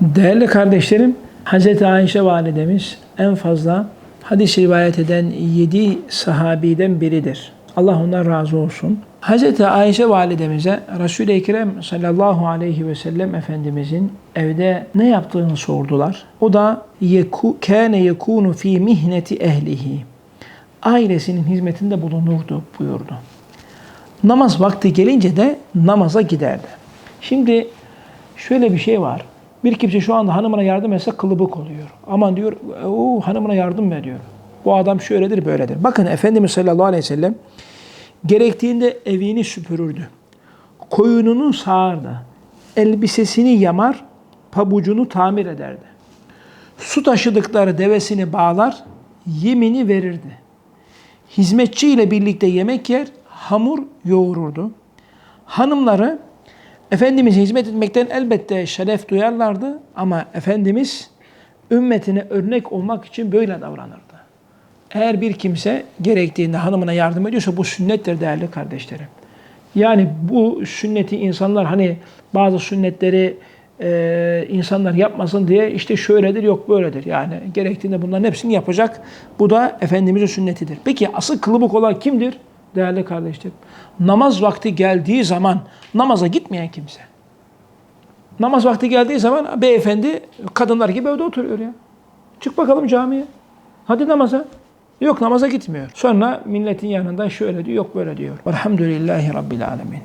Değerli kardeşlerim, Hz. Ayşe validemiz en fazla hadis rivayet eden yedi sahabiden biridir. Allah ondan razı olsun. Hz. Ayşe validemize Resul-i Ekrem sallallahu aleyhi ve sellem Efendimizin evde ne yaptığını sordular. O da kâne yekûnu fî mihneti ehlihi. Ailesinin hizmetinde bulunurdu buyurdu. Namaz vakti gelince de namaza giderdi. Şimdi şöyle bir şey var. Bir kimse şu anda hanımına yardım etse kılıbık oluyor. Aman diyor, o hanımına yardım mı ediyor? Bu adam şöyledir, böyledir. Bakın Efendimiz sallallahu aleyhi ve sellem gerektiğinde evini süpürürdü. Koyununu sağardı. Elbisesini yamar, pabucunu tamir ederdi. Su taşıdıkları devesini bağlar, yemini verirdi. Hizmetçi ile birlikte yemek yer, hamur yoğururdu. Hanımları Efendimiz'e hizmet etmekten elbette şeref duyarlardı ama Efendimiz ümmetine örnek olmak için böyle davranırdı. Eğer bir kimse gerektiğinde hanımına yardım ediyorsa bu sünnettir değerli kardeşlerim. Yani bu sünneti insanlar hani bazı sünnetleri e, insanlar yapmasın diye işte şöyledir yok böyledir. Yani gerektiğinde bunların hepsini yapacak. Bu da Efendimiz'in sünnetidir. Peki asıl kılıbık olan kimdir? Değerli kardeşlerim. Namaz vakti geldiği zaman namaza gitmeyen kimse. Namaz vakti geldiği zaman beyefendi kadınlar gibi evde oturuyor ya. Çık bakalım camiye. Hadi namaza. Yok namaza gitmiyor. Sonra milletin yanında şöyle diyor, yok böyle diyor. Velhamdülillahi Rabbil Alemin.